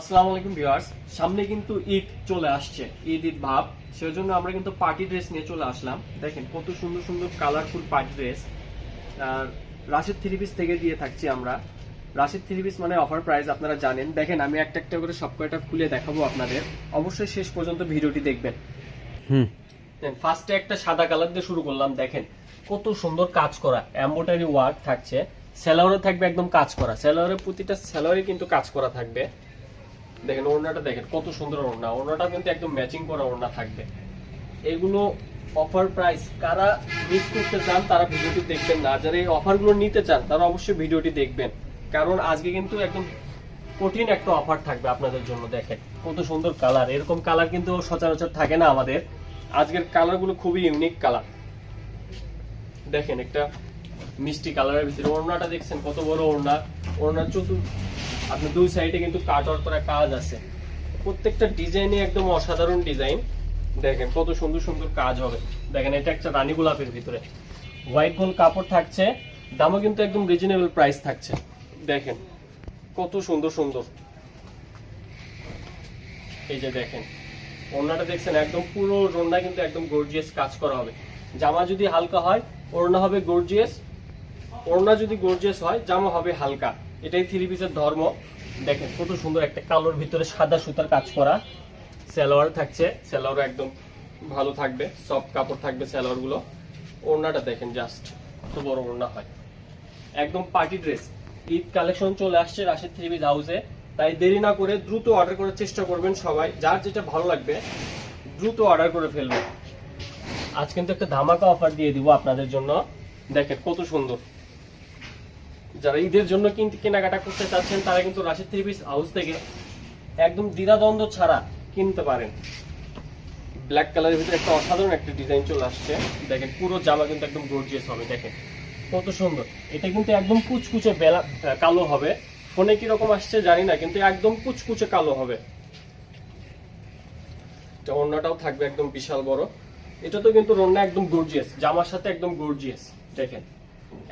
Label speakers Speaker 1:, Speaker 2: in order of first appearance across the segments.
Speaker 1: আসসালামু আলাইকুম ভিউয়ার্স। সামনে কিন্তু ঈদ চলে আসছে ঈদ ঈদ ভাব। সেজন্য আমরা কিন্তু পার্টি ড্রেস নিয়ে চলে আসলাম। দেখেন কত সুন্দর সুন্দর কালারফুল পার্টি ড্রেস। আর রাশিদ থ্রি পিস থেকে দিয়ে থাকছি আমরা। রাশিদ থ্রি পিস মানে অফার প্রাইস আপনারা জানেন। দেখেন আমি একটা একটা করে সব কয়টা খুলে দেখাবো আপনাদের। অবশ্যই শেষ পর্যন্ত ভিডিওটি দেখবেন।
Speaker 2: হুম।
Speaker 1: ফার্স্টে একটা সাদা কালার দিয়ে শুরু করলাম দেখেন। কত সুন্দর কাজ করা এম্বোটারি ওয়ার্ক থাকছে। স্যালোয়ারে থাকবে একদম কাজ করা। স্যালোয়ারের প্রতিটা স্যালোয়ারে কিন্তু কাজ করা থাকবে। দেখেন ওড়নাটা দেখেন, কত সুন্দর ওড়না। ওড়নাটা কিন্তু একদম ম্যাচিং করা ওড়না থাকবে। এগুলো অফার প্রাইস কারা মিস করতে চান তারা ভিডিওটি দেখবেন না। যারা এই অফারগুলো নিতে চান, তারা অবশ্যই ভিডিওটি দেখবেন। কারণ আজকে কিন্তু একদম কঠিন একটা অফার থাকবে আপনাদের জন্য, দেখেন। কত সুন্দর কালার এরকম কালার কিন্তু সচরাচর থাকে না আমাদের। আজকের কালারগুলো খুবই ইউনিক কালার দেখেন একটা মিষ্টি কালারের ভিতরে ওড়নাটা দেখছেন, কত বড় ওড়না। ওড়নার চতুর আপনার দুই সাইডে কিন্তু কাট আউট করা কাজ আছে। প্রত্যেকটা ডিজাইনই একদম অসাধারণ ডিজাইন দেখেন কত সুন্দর সুন্দর কাজ হবে। দেখেন এটা একটা রানী গোলাপের ভিতরে। হোয়াইট গোল কাপড় থাকছে, দামও কিন্তু একদম রিজনেবল প্রাইস থাকছে। দেখেন কত সুন্দর সুন্দর। এই যে দেখেন, ওড়নাটা দেখছেন একদম পুরো ওড়না কিন্তু একদম গর্জিয়াস কাজ করা হবে। জামা যদি হালকা হয়, ওড়না হবে গর্জিয়াস ওড়না যদি গর্জিয়াস হয়, জামা হবে হালকা। এটাই থ্রি পিসের ধর্ম। দেখেন কত সুন্দর একটা কালোর ভিতরে সাদা সুতার কাজ করা। সালোয়ার থাকছে সালোয়ার একদম ভালো থাকবে সফট কাপড় থাকবে সালোয়ারগুলো ওড়নাটা দেখেন জাস্ট কত বড় ওড়না হয়। একদম পার্টি ড্রেস ঈদ কালেকশন চলে আসছে রাশিদ থ্রি পিস হাউসে তাই দেরি না করে দ্রুত অর্ডার করার চেষ্টা করবেন সবাই। যার যেটা ভালো লাগবে, দ্রুত অর্ডার করে ফেলবেন। আজ কিন্তু একটা ধামাকা অফার দিয়ে দিব আপনাদের জন্য। দেখেন কত সুন্দর। যারা ঈদের জন্য কিন্তু কেনাকাটা করতে চাচ্ছেন, তারা কিন্তু রাশি থ্রি পিস হাউস থেকে একদম দ্বিধাদ্বন্দ্ব ছাড়া কিনতে পারেন। ব্ল্যাক কালারের ভিতরে একটা অসাধারণ একটা ডিজাইন চলে আসছে। দেখেন, পুরো জামা কিন্তু একদম গর্জিয়াস হবে, দেখেন। কত সুন্দর। এটা কিন্তু একদম কুচকুচে বেলা কালো হবে। ফোনে কি রকম আসছে জানি না, কিন্তু একদম কুচকুচে কালো হবে। ওড়নাটাও থাকবে একদম বিশাল বড়। এটা তো কিন্তু ওড়না একদম গর্জিয়াস জামার সাথে একদম গর্জিয়াস দেখেন।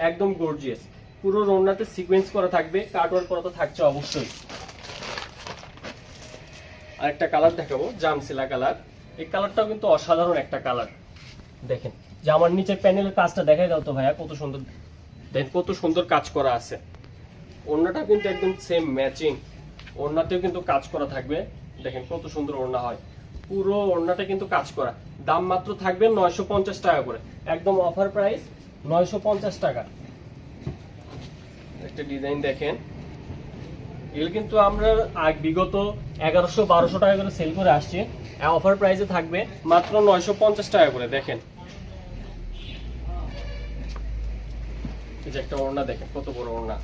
Speaker 1: একদম গর্জিয়াস পুরো ওড়নাতে সিকোয়েন্স করা থাকবে কাটওয়ার করা তো থাকছে অবশ্যই। আরেকটা কালার দেখাবো জামসিলা কালার এই কালারটাও কিন্তু অসাধারণ একটা কালার দেখেন, জামার নিচের প্যানেলের কাজটা দেখাই দাও তো ভাইয়া, কত সুন্দর দেখেন কত সুন্দর কাজ করা আছে। ওড়নাটা কিন্তু একদম সেম ম্যাচিং ওড়নাতেও কিন্তু কাজ করা থাকবে। দেখেন, কত সুন্দর ওড়না হয়। পুরো ওড়নাটা কিন্তু কাজ করা। দাম মাত্র থাকবে নয়শো পঞ্চাশ টাকা করে। একদম অফার প্রাইস নয়শো পঞ্চাশ টাকা। একটা ডিজাইন দেখেন। এগুলো কিন্তু আমরা বিগত এগারোশো, বারোশো টাকা করে সেল করে আসছি। অফার প্রাইসে থাকবে মাত্র নয়শো পঞ্চাশ টাকা করে, দেখেন। একটা ওড়না দেখেন, কত বড় ওড়না।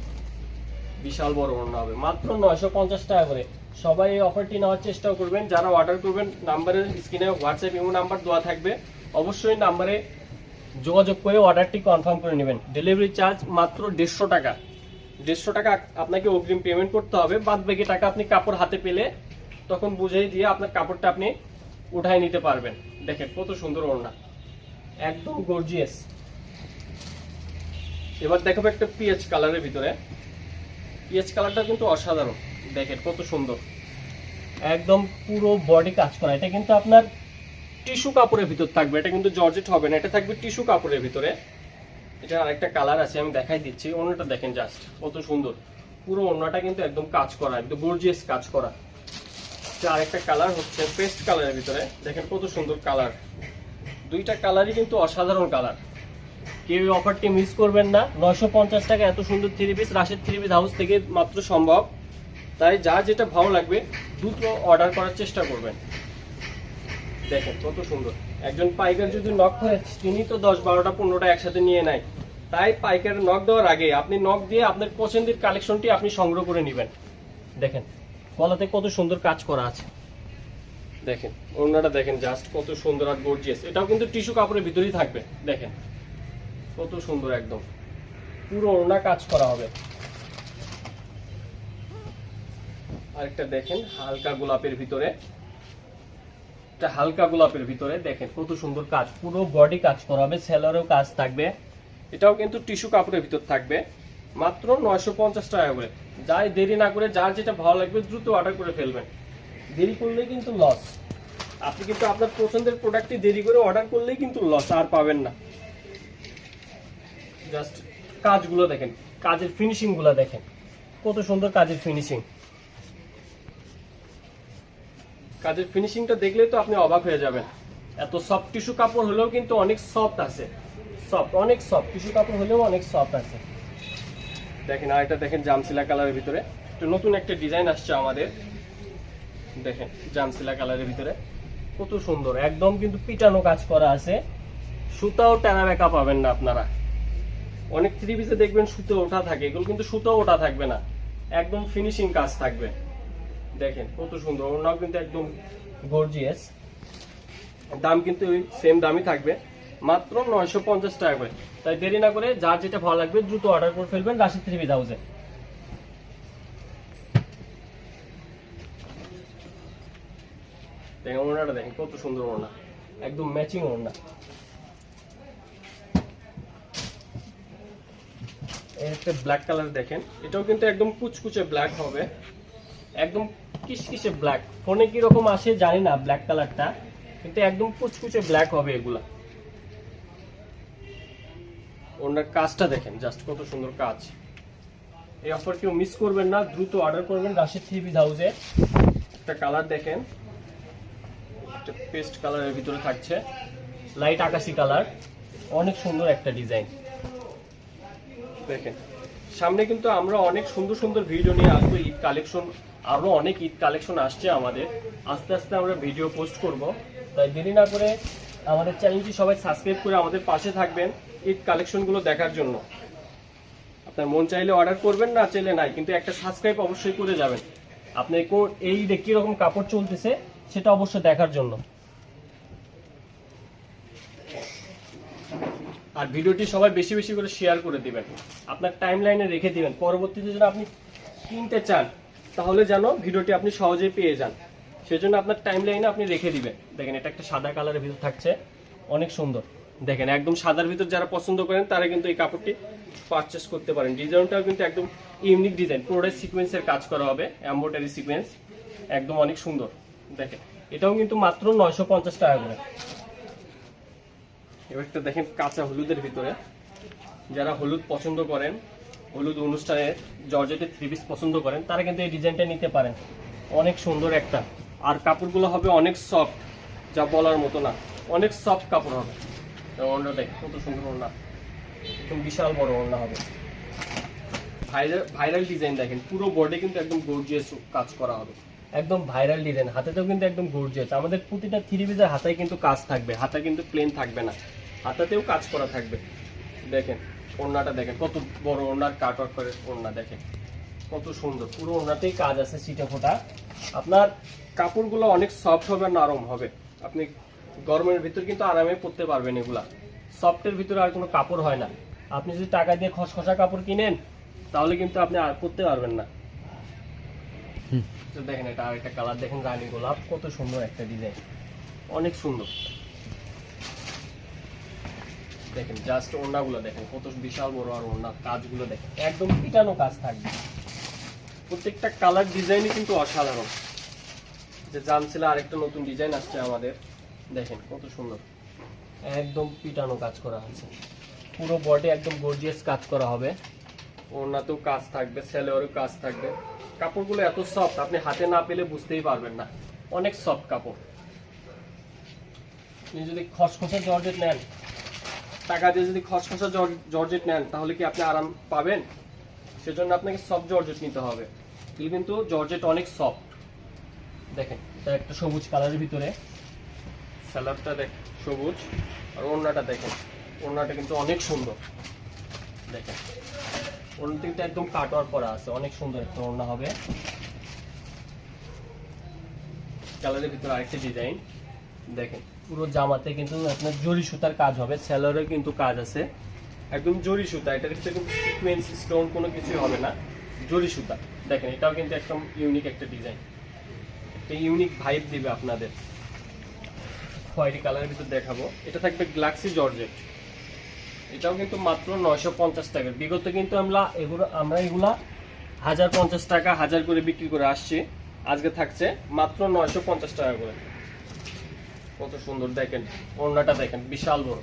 Speaker 1: বিশাল বড় ওড়না হবে। মাত্র নয়শো পঞ্চাশ টাকা করে। সবাই এই অফারটি নেওয়ার চেষ্টা করবেন। যারা অর্ডার করবেন নাম্বারের স্ক্রিনে হোয়াটসঅ্যাপ ইমো নাম্বার দেওয়া থাকবে। অবশ্যই নাম্বারে যোগাযোগ করে অর্ডারটি কনফার্ম করে নেবেন। ডেলিভারি চার্জ মাত্র দেড়শো টাকা। দেড়শো টাকা আপনাকে অগ্রিম পেমেন্ট করতে হবে। বাদ বাকি টাকা আপনি কাপড় হাতে পেলে তখন বুঝিয়ে দিয়ে আপনার কাপড়টা আপনি উঠায় নিতে পারবেন। দেখেন কত সুন্দর ওড়না। একদম গর্জিয়াস এবার দেখাবো একটা পিএইচ কালারের ভিতরে। পিএইচ কালারটা কিন্তু অসাধারণ। দেখেন কত সুন্দর। একদম পুরো বডি কাজ করা। এটা কিন্তু আপনার টিস্যু কাপড়ের ভিতর থাকবে। এটা কিন্তু জর্জেট হবে না। এটা থাকবে টিস্যু কাপড়ের ভিতরে। এটা আরেকটা কালার আছে, আমি দেখাই দিচ্ছি। অন্যটা দেখেন জাস্ট কত সুন্দর। পুরো অন্যটা কিন্তু একদম কাজ করা, একদম গর্জিয়াস কাজ করা। এটা আরেকটা কালার হচ্ছে পেস্ট কালারের ভিতরে। দেখেন কত সুন্দর কালার দুইটা কালারই কিন্তু অসাধারণ কালার কেউ অফারটি মিস করবেন না। নয়শো পঞ্চাশ টাকা এত সুন্দর থ্রি পিস রাশের থ্রি পিস হাউস থেকে মাত্র সম্ভব। তাই যা যেটা ভালো লাগবে, দ্রুত অর্ডার করার চেষ্টা করবেন। দেখেন কত সুন্দর। একজন পাইকার যদি নক করে, তিনি তো দশ, বারোটা, পনেরোটা একসাথে নিয়ে নেয়। তাই পাইকারের নক দেওয়ার আগে আপনি নক দিয়ে আপনার পছন্দের কালেকশনটি আপনি সংগ্রহ করে নেবেন। দেখেন, গলাতে কত সুন্দর কাজ করা আছে। দেখেন, ওড়নাটা দেখেন জাস্ট কত সুন্দর আর গর্জিয়াস এটাও কিন্তু টিস্যু কাপড়ের ভিতরেই থাকবে। দেখেন, কত সুন্দর একদম। পুরো ওড়না কাজ করা হবে। আরেকটা দেখেন, হালকা গোলাপের ভিতরে। একটা হালকা গোলাপের ভিতরে, দেখেন কত সুন্দর কাজ, পুরো বডি কাজ করা হবে সেলারেও কাজ থাকবে। এটাও কিন্তু টিস্যু কাপড়ের ভিতর থাকবে, মাত্র নয়শো পঞ্চাশ টাকা করে। যাই দেরি না করে, যার যেটা ভালো লাগবে, দ্রুত অর্ডার করে ফেলবেন। দেরি করলে কিন্তু লস আপনি কিন্তু আপনার পছন্দের প্রোডাক্টটি দেরি করে অর্ডার করলেই কিন্তু লস আর পাবেন না। জাস্ট কাজগুলো দেখেন, কাজের ফিনিশিংগুলো দেখেন। কত সুন্দর কাজের ফিনিশিং কাজের ফিনিশিংটা দেখলে তো আপনি অবাক হয়ে যাবেন। এত সফট টিস্যু কাপড় হলেও কিন্তু অনেক সফট আছে। সফট অনেক সফট টিস্যু কাপড় হলেও অনেক সফট আছে। দেখেন, আর এটা দেখেন জামসিলা কালারের ভিতরে। একটা নতুন একটা ডিজাইন আসছে আমাদের। দেখেন জামসিলা কালারের ভিতরে। কত সুন্দর, একদম কিন্তু পিটানো কাজ করা আছে। সুতাও টানা বেঁকা পাবেন না আপনারা। অনেক থ্রি পিসে দেখবেন সুতো ওঠা থাকে, এগুলো কিন্তু সুতো ওঠা থাকবে না। একদম ফিনিশিং কাজ থাকবে। দেখেন কত সুন্দর ওনাও কিন্তু একদম গর্জিয়াস দাম কিন্তু সেম দামই থাকবে। মাত্র নয়শো পঞ্চাশ টাকা করে। তাই দেরি না করে যার যেটা ভালো লাগবে দ্রুত অর্ডার করে ফেলবেন রাশি থ্রি হাউসে দেখেন ওনাটা দেখেন, কত সুন্দর ওনা একদম ম্যাচিং ওনা একটা ব্ল্যাক কালার দেখেন। এটাও কিন্তু একদম কুচকুচে ব্ল্যাক হবে। একদম কিসকিসে ব্ল্যাক ফোনে কি রকম আসে জানি না ব্ল্যাক কালারটা কিন্তু একদম কুচকুচে ব্ল্যাক হবে এগুলা। ওনার কাজটা দেখেন জাস্ট কত সুন্দর কাজ। এই অফার কেউ মিস করবেন না, দ্রুত অর্ডার করবেন রাশিদ থ্রি পিস হাউসে একটা কালার দেখেন, একটা পেস্ট কালারের ভিতরে থাকছে লাইট আকাশি কালার অনেক সুন্দর একটা ডিজাইন দেখেন, সামনে কিন্তু আমরা অনেক সুন্দর সুন্দর ভিডিও নিয়ে আসব, ঈদ কালেকশন আরও অনেক ঈদ কালেকশন আসছে আমাদের। আস্তে আস্তে আমরা ভিডিও পোস্ট করব। তাই দেরি না করে আমাদের চ্যানেলটি সবাই সাবস্ক্রাইব করে আমাদের পাশে থাকবেন ঈদ কালেকশনগুলো দেখার জন্য। আপনার মন চাইলে অর্ডার করবেন, না চাইলে নাই, কিন্তু একটা সাবস্ক্রাইব অবশ্যই করে যাবেন। আপনি কোন এই ঈদে কীরকম কাপড় চলতেছে সেটা অবশ্যই দেখার জন্য। আর ভিডিওটি সবাই বেশি বেশি করে শেয়ার করে দিবেন। আপনার টাইম লাইনে রেখে দিবেন। পরবর্তীতে যেন আপনি কিনতে চান তাহলে যেন ভিডিওটি আপনি সহজেই পেয়ে যান। সেজন্য আপনার টাইম লাইনে আপনি রেখে দিবেন। দেখেন, এটা একটা সাদা কালারের ভিতর থাকছে। অনেক সুন্দর। দেখেন, একদম সাদার ভিতর যারা পছন্দ করেন, তারা কিন্তু এই কাপড়টি পারচেস করতে পারেন। ডিজাইনটাও কিন্তু একদম ইউনিক ডিজাইন পুরোটাই সিকোয়েন্সের কাজ করা হবে এম্বোটারি সিকোয়েন্স একদম অনেক সুন্দর। দেখেন, এটাও কিন্তু মাত্র নয়শো পঞ্চাশ টাকা করে। এবারটা দেখেন কাঁচা হলুদের ভিতরে। যারা হলুদ পছন্দ করেন হলুদ অনুষ্ঠানে জর্জেটের থ্রি পিস পছন্দ করেন, তারা কিন্তু এই ডিজাইনটা নিতে পারেন। অনেক সুন্দর একটা। আর কাপড়গুলো হবে অনেক সফট যা বলার মতো না। অনেক সফট কাপড় হবে। ওড়না কত সুন্দর ওড়না। একদম বিশাল বড় ওড়না হবে। ভাইরাল ভাইরাল ডিজাইন দেখেন, পুরো বডি কিন্তু একদম গর্জিয়াস কাজ করা হবে। একদম ভাইরাল ডিজাইন হাতেতেও কিন্তু একদম গর্জিয়াস আমাদের প্রতিটা থ্রি পিসের হাতায় কিন্তু কাজ থাকবে, হাতা কিন্তু প্লেন থাকবে না। হাতাতেও কাজ করা থাকবে। দেখেন। ওড়নাটা দেখেন কত বড় ওড়নার কাট ওয়ার্ক করে ওড়না দেখেন। কত সুন্দর পুরো ওড়নাতেই কাজ আছে সিটে ফোটা। আপনার কাপড়গুলো অনেক সফট হবে নরম হবে। আপনি গরমের ভিতর কিন্তু আরামে পরতে পারবেন এগুলা। সফটের ভিতরে আর কোনো কাপড় হয় না। আপনি যদি টাকা দিয়ে খসখসা কাপড় কিনেন তাহলে কিন্তু আপনি আর পরতে পারবেন না। দেখেন এটা আরেকটা কালার দেখেন রানী গোলাপ কত সুন্দর একটা ডিজাইন অনেক সুন্দর। দেখেন জাস্ট ওড়নাগুলো দেখেন, কত বিশাল বড় আর ওড়না কাজগুলো দেখেন, একদম পিটানো কাজ থাকবে। প্রত্যেকটা কালার ডিজাইনই কিন্তু অসাধারণ। যে জানছিল আরেকটা নতুন ডিজাইন আসছে আমাদের, দেখেন কত সুন্দর। একদম পিটানো কাজ করা আছে। পুরো বডি একদম গর্জিয়াস কাজ করা হবে। ওড়নাতেও কাজ থাকবে, সেলোয়ারও কাজ থাকবে। কাপড়গুলো এত সফট আপনি হাতে না পেলে বুঝতেই পারবেন না। অনেক সফট কাপড়। আপনি যদি খসখসে জর্জেট নেন টাকা দিয়ে যদি খসখসা জর- জর্জেট নেন, তাহলে কি আপনি আরাম পাবেন? সেজন্য আপনাকে সফট জর্জেট নিতে হবে। এগুলো কিন্তু জর্জেট অনেক সফট দেখেন, এটা একটা সবুজ কালারের ভিতরে। স্যালাডটা দেখ, সবুজ। আর ওড়নাটা দেখেন, ওড়নাটা কিন্তু অনেক সুন্দর। দেখেন, ওড়না কিন্তু একদম কাটওয়ার করা আছে। অনেক সুন্দর একটা ওড়না হবে। কালারের ভিতরে আরেকটা ডিজাইন দেখেন পুরো জামাতে কিন্তু আপনার জরি সুতার কাজ হবে স্যালোয়ারে কিন্তু কাজ আছে। একদম জরি সুতা, এটার ভিতরে কিন্তু স্টোন কোনো কিছুই হবে না। জরি সুতা, দেখেন, এটাও কিন্তু একদম ইউনিক একটা ডিজাইন একটা ইউনিক ভাইব দিবে আপনাদের। হোয়াইট কালারের ভিতর দেখাবো। এটা থাকবে গ্লাক্সি জর্জেট। এটাও কিন্তু মাত্র নয়শো পঞ্চাশ টাকার বিগত কিন্তু আমরা এগুলো, আমরা এগুলা হাজার পঞ্চাশ টাকা, হাজার করে বিক্রি করে আসছি। আজকে থাকছে মাত্র নয়শো পঞ্চাশ টাকা করে। কত সুন্দর দেখেন, ওড়নাটা দেখেন, বিশাল বড়।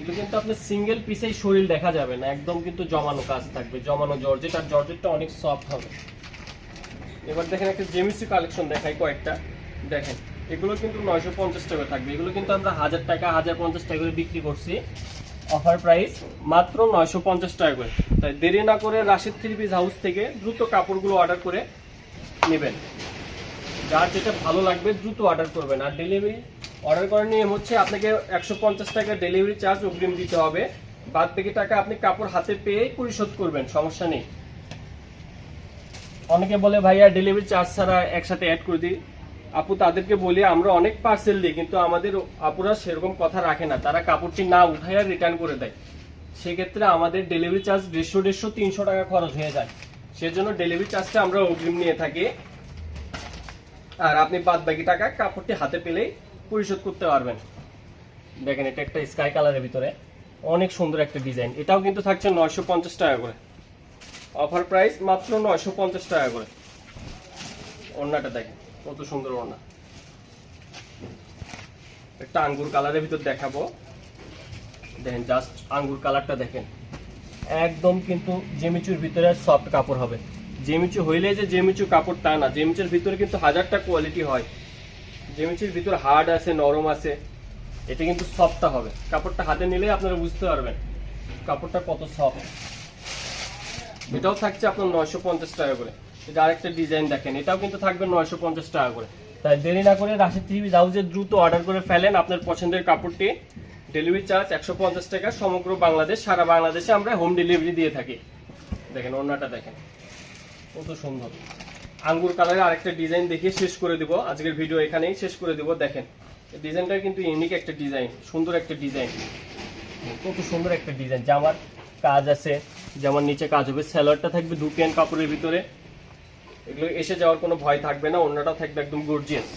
Speaker 1: এগুলো কিন্তু আপনি সিঙ্গেল পিসেই শরীর দেখা যাবে না, একদম কিন্তু জমানো কাজ থাকবে, জমানো জর্জেট, আর জর্জেটটা অনেক সফট হবে। এবার দেখেন একটা জেমিসি কালেকশন দেখাই কয়েকটা। দেখেন, এগুলো কিন্তু নয়শো পঞ্চাশ টাকা থাকবে, এগুলো কিন্তু আমরা হাজার টাকা, হাজার পঞ্চাশ টাকা করে বিক্রি করছি। অফার প্রাইস মাত্র নয়শো পঞ্চাশ টাকা করে। তাই দেরি না করে রাশিদ থ্রি পিস হাউস থেকে দ্রুত কাপড়গুলো অর্ডার করে নেবেন। যার যেটা ভালো লাগবে দ্রুত অর্ডার করবেন, আর ডেলিভারি অর্ডার করার নিয়ম হচ্ছে আপনাকে একশো পঞ্চাশ টাকা ডেলিভারি চার্জ অগ্রিম দিতে হবে। বাদ বাকি টাকা আপনি কাপড় হাতে পেয়েই পরিশোধ করবেন, সমস্যা নেই। অনেকে বলে, ভাইয়া ডেলিভারি চার্জ ছাড়া একসাথে অ্যাড করে দিই। আপু, তাদেরকে বলি, আমরা অনেক পার্সেল দিই, কিন্তু আমাদের আপুরা সেরকম কথা রাখে না। তারা কাপড়টি না উঠাইয়া রিটার্ন করে দেয়। সেক্ষেত্রে আমাদের ডেলিভারি চার্জ দেড়শো দেড়শো, তিনশো টাকা খরচ হয়ে যায়। সেজন্য ডেলিভারি চার্জটা আমরা অগ্রিম নিয়ে থাকি। আর আপনি বাদ বাকি টাকা কাপড়টি হাতে পেলেই পরিশোধ করতে পারবেন। দেখেন, এটা একটা স্কাই কালারের ভিতরে। অনেক সুন্দর একটা ডিজাইন এটাও কিন্তু থাকছে নয়শো পঞ্চাশ টাকা করে। অফার প্রাইস মাত্র নয়শো পঞ্চাশ টাকা করে। ওড়নাটা দেখেন, কত সুন্দর ওড়না। একটা আঙ্গুর কালারের ভিতর দেখাবো। দেখেন জাস্ট আঙ্গুর কালারটা দেখেন। একদম কিন্তু জেমিচুর ভিতরে সফট কাপড় হবে। জেমিচু হইলে যে জেমিচু কাপড় তা না। জেমিচুর ভিতরে কিন্তু হাজারটা কোয়ালিটি হয়। জেমিচুর ভিতর হার্ড আছে, নরম আছে, এটা কিন্তু সফটটা হবে। কাপড়টা হাতে নিলে আপনারা বুঝতে পারবেন কাপড়টা কত সফট এটাও থাকছে আপনার নয়শো পঞ্চাশ টাকা করে। এটা আরেকটা ডিজাইন দেখেন, এটাও কিন্তু থাকবে নয়শো পঞ্চাশ টাকা করে। তাই দেরি না করে রাশি টিভি হাউসে দ্রুত অর্ডার করে ফেলেন আপনার পছন্দের কাপড়টি। ডেলিভারি চার্জ একশো পঞ্চাশ টাকা, সমগ্র বাংলাদেশ, সারা বাংলাদেশে আমরা হোম ডেলিভারি দিয়ে থাকি। দেখেন ওড়নাটা দেখেন, কত সুন্দর। আঙ্গুর কালারের আরেকটা ডিজাইন দেখিয়ে শেষ করে দিব। আজকের ভিডিও এখানেই শেষ করে দিব। দেখেন ডিজাইনটা কিন্তু ইউনিক একটা ডিজাইন, সুন্দর একটা ডিজাইন। কত সুন্দর একটা ডিজাইন। জামার কাজ আছে যেমন নিচে কাজ হবে। স্যালোয়ারটা থাকবে দু পেন কাপড়ের ভিতরে। এগুলো এসে যাওয়ার কোনো ভয় থাকবে না অন্যটা থাকবে একদম গর্জিয়াস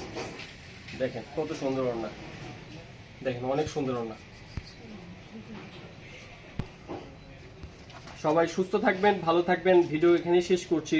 Speaker 1: দেখেন, কত সুন্দর ওড়না। দেখেন, অনেক সুন্দর ওড়না। সবাই সুস্থ থাকবেন, ভালো থাকবেন। ভিডিও এখানেই শেষ করছি।